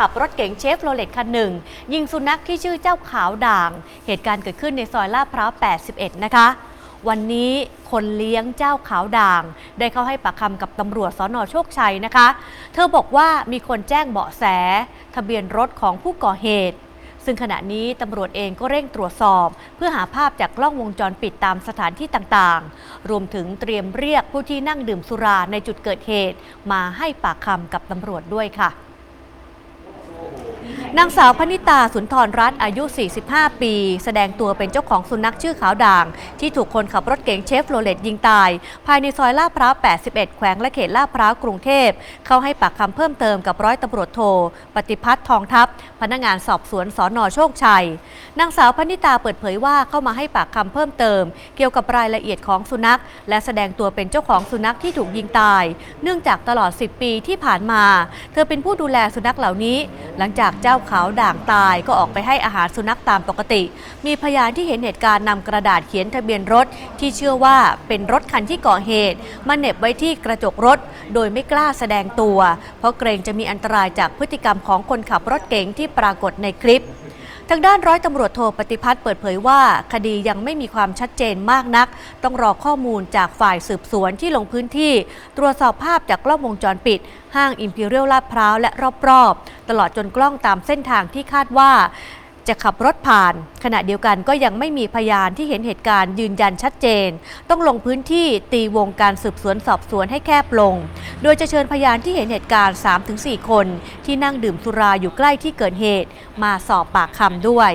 ขับรถเก๋งเชฟโรเลตคันหนึ่ง ยิงสุนัขที่ชื่อเจ้าขาวด่าง เหตุการณ์เกิดขึ้นในซอยลาดพร้าว 81 นะคะ วันนี้คนเลี้ยงเจ้าขาวด่าง ได้เข้าให้ปากคำกับตำรวจสอนอโชคชัยนะคะ เธอบอกว่ามีคนแจ้งเบาะแส ทะเบียนรถของผู้ก่อเหตุ ซึ่งขณะนี้ตำรวจเองก็เร่งตรวจสอบ เพื่อหาภาพจากกล้องวงจรปิดตามสถานที่ต่างๆ รวมถึงเตรียมเรียกผู้ที่นั่งดื่มสุราในจุดเกิดเหตุ มาให้ปากคำกับตำรวจด้วยค่ะ นางสาวพนิตาสุนทรรัตน์อายุ 45 ปี แสดงตัวเป็นเจ้าของสุนัขชื่อขาวด่าง ที่ถูกคนขับรถเก๋งเชฟโรเลตยิงตาย ภายในซอยลาดพร้าว 81 แขวงและเขตลาดพร้าวกรุงเทพ เข้าให้ปากคำเพิ่มเติมกับร้อยตำรวจโท ปฏิพัฒน์ทองทัพ พนักงานสอบสวนสอนอโชคชัย นางสาวพนิตาเปิดเผยว่าเข้ามาให้ปากคำเพิ่มเติม เกี่ยวกับรายละเอียดของสุนัข และแสดงตัวเป็นเจ้าของสุนัขที่ถูกยิงตาย เนื่องจากตลอด 10 ปีที่ผ่านมา เธอเป็นผู้ดูแลสุนัขเหล่านี้หลังจากเจ้าขาวด่างตายก็ออกไปให้อาหารสุนัขตามปกติ มีพยานที่เห็นเหตุการณ์นำกระดาษเขียนทะเบียนรถ ที่เชื่อว่าเป็นรถคันที่ก่อเหตุมาเหน็บไว้ที่กระจกรถ โดยไม่กล้าแสดงตัว เพราะเกรงจะมีอันตรายจากพฤติกรรมของคนขับรถเก๋งที่ปรากฏในคลิป ทางด้านร้อยตำรวจโทปฏิพัฒน์เปิดเผยว่า คดียังไม่มีความชัดเจนมากนัก ต้องรอข้อมูลจากฝ่ายสืบสวนที่ลงพื้นที่ ตรวจสอบภาพจากกล้องวงจรปิด ห้างอิมพีเรียลลาดพร้าวและรอบๆ ตลอดจนกล้องตามเส้นทางที่คาดว่า จะขับรถผ่าน ขณะเดียวกันก็ยังไม่มีพยานที่เห็นเหตุการณ์ยืนยันชัดเจน ต้องลงพื้นที่ตีวงการสืบสวนสอบสวนให้แคบลง โดยจะเชิญพยานที่เห็นเหตุการณ์ 3-4 คน ที่นั่งดื่มสุราอยู่ใกล้ที่เกิดเหตุ มาสอบปากคำด้วย